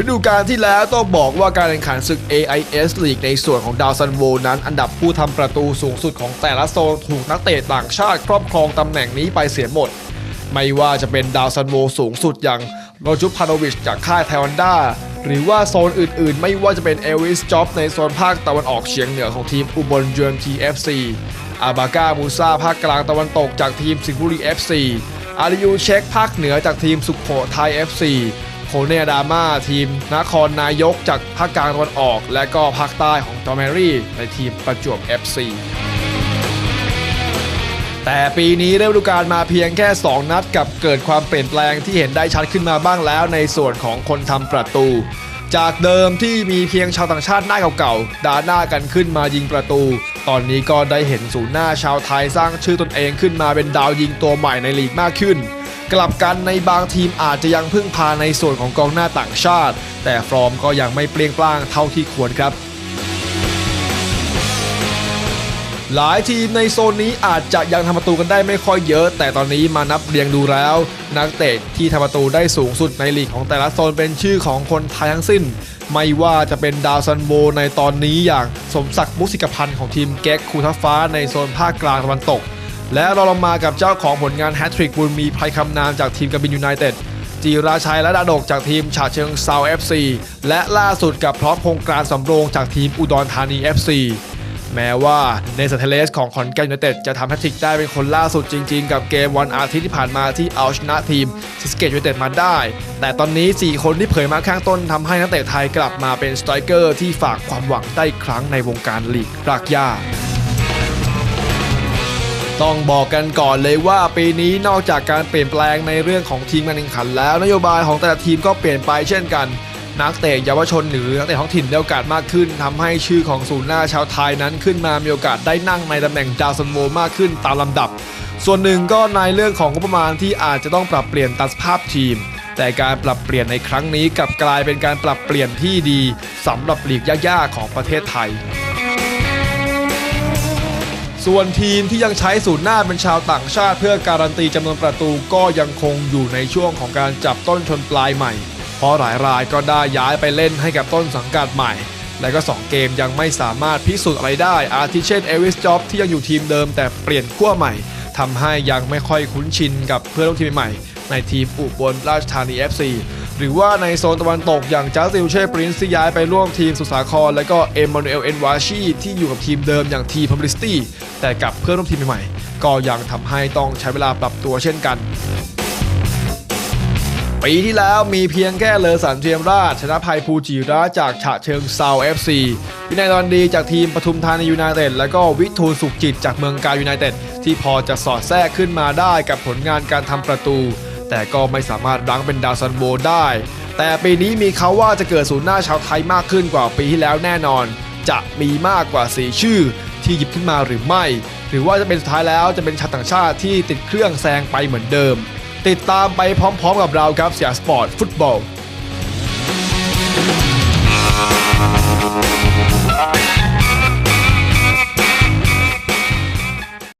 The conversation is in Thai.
ฤดูกาลที่แล้วต้องบอกว่าการแข่งขันศึก AIS League ในส่วนของดาวซันโวนั้น อันดับผู้ทำประตูสูงสุดของแต่ละโซนถูกนักเตะต่างชาติครอบครองตำแหน่งนี้ไปเสียหมด ไม่ว่าจะเป็นดาวซันโวสูงสุดอย่างโรจุพานวิชจากค่ายไทวันด้าหรือว่าโซนอื่นๆ ไม่ว่าจะเป็นเอลวิสจ็อบในโซนภาคตะวันออกเฉียงเหนือของทีมอุบลเยือน TFC อฟซีอาบาก้ามูซาภาคกลางตะวันตกจากทีมสิงห์บุรี FC อาริยูเช็คภาคเหนือจากทีมสุขโขทัย FC โคเนดาม่าทีมนครนายกจากภาคกลางตะวันออก และก็ภาคใต้ของจอแมรี่ ในทีมประจวบ FC แต่ปีนี้เริ่มฤดูกาลมาเพียงแค่ 2 นัดกับเกิดความเปลี่ยนแปลงที่เห็นได้ชัดขึ้นมาบ้างแล้วในส่วนของคนทำประตู จากเดิมที่มีเพียงชาวต่างชาติหน้าเก่าๆด่าหน้ากันขึ้นมายิงประตู ตอนนี้ก็ได้เห็นศูนย์หน้าชาวไทยสร้างชื่อตนเองขึ้นมาเป็นดาวยิงตัวใหม่ในลีกมากขึ้น กลับกันในบางทีมอาจจะยังพึ่งพาในส่วนของกองหน้าต่างชาติ แต่ฟอร์มก็ยังไม่เปลี่ยงปล้างเท่าที่ควรครับหลายทีมในโซนนี้อาจจะยังทำประตูกันได้ไม่ค่อยเยอะ แต่ตอนนี้มานับเรียงดูแล้ว นักเตะที่ทำประตูได้สูงสุดในลีกของแต่ละโซนเป็นชื่อของคนไทยทั้งสิ้น ไม่ว่าจะเป็นดาวซันโบในตอนนี้อย่างสมศักดิ์มุสิกพันธ์ของทีมแก๊กคูทัฟฟ้าในโซนภาคกลางตะวันตก และเราลงมากับเจ้าของผลงานแฮตทริกบุญมีไพรคำนามจากทีมกบินยูไนเต็ดจีราชัยและดาดกจากทีมฉะเชิงเซา FC และล่าสุดกับพร้อมพงษ์การสำโรงจากทีมอุดรธานี FC แม้ว่าเนสเทเลสของคอนแกนยูไนเต็ดจะทำแฮตทริกได้เป็นคนล่าสุดจริงๆ กับเกมวันอาทิตย์ที่ผ่านมาที่เอาชนะทีมซิสเกตยูไนเต็ดมาได้ แต่ตอนนี้ 4 คนที่เผยมาข้างต้นทำให้นักเตะไทยกลับมาเป็นสไตรเกอร์ที่ฝากความหวังได้ครั้งในวงการลีกรากหญ้า ต้องบอกกันก่อนเลยว่าปีนี้นอกจากการเปลี่ยนแปลงในเรื่องของทีมการแข่งขันแล้ว นโยบายของแต่ละทีมก็เปลี่ยนไปเช่นกัน นักเตะเยาวชนหรือนักเตะท้องถิ่นได้โอกาสมากขึ้นทำให้ชื่อของศูนย์หน้าชาวไทยนั้นขึ้นมามีโอกาสได้นั่งในตำแหน่งดาวซันโวมากขึ้นตามลำดับ ส่วนหนึ่งก็ในเรื่องของงบประมาณที่อาจจะต้องปรับเปลี่ยนตามสภาพทีม แต่การปรับเปลี่ยนในครั้งนี้กลับกลายเป็นการปรับเปลี่ยนที่ดีสำหรับลีกยากๆของประเทศไทย ส่วนทีมที่ยังใช้ศูนย์หน้าเป็นชาวต่างชาติ เพื่อการันตีจำนวนประตูก็ยังคงอยู่ในช่วงของการจับต้นชนปลายใหม่ เพราะหลายรายก็ได้ย้ายไปเล่นให้กับต้นสังกัดใหม่ และก็ 2 เกมยังไม่สามารถพิสูจน์อะไรได้ อาทิเช่นเอวิสจ็อบที่ยังอยู่ทีมเดิมแต่เปลี่ยนขั้วใหม่ทำให้ยังไม่ค่อยคุ้นชินกับเพื่อนร่วมทีมใหม่ในทีมอุบลราชธานี FC หรือว่าในโซนตะวันตกอย่างจัสติลเช่ปรินซ์ที่ย้ายไปร่วมทีมสุสาคร และก็เอมมานูเอลเอ็นวาชีที่อยู่กับทีมเดิมอย่างทีพับลิสตี้แต่กับเพื่อนร่วมทีมใหม่ๆ ก็ยังทำให้ต้องใช้เวลาปรับตัวเช่นกันปีที่แล้วมีเพียงแค่เลอสันเทียมราชชนะภัยภูจิระจากฉะเชิงเซา FC วินัยตอนดีจากทีมปทุมธานียูไนเต็ดและก็วิทูลสุขจิตจากเมืองกายูไนเต็ดที่พอจะสอดแทรกขึ้นมาได้กับผลงานการทำประตู แต่ก็ไม่สามารถรั้งเป็นดาวซันโบได้ แต่ปีนี้มีเขาว่าจะเกิดศูนย์หน้าชาวไทยมากขึ้นกว่าปีที่แล้วแน่นอน จะมีมากกว่า 4 ชื่อที่หยิบขึ้นมาหรือไม่ หรือว่าจะเป็นสุดท้ายแล้วจะเป็นชาวต่างชาติที่ติดเครื่องแซงไปเหมือนเดิม ติดตามไปพร้อมๆกับเราครับเสียสปอร์ตฟุตบอล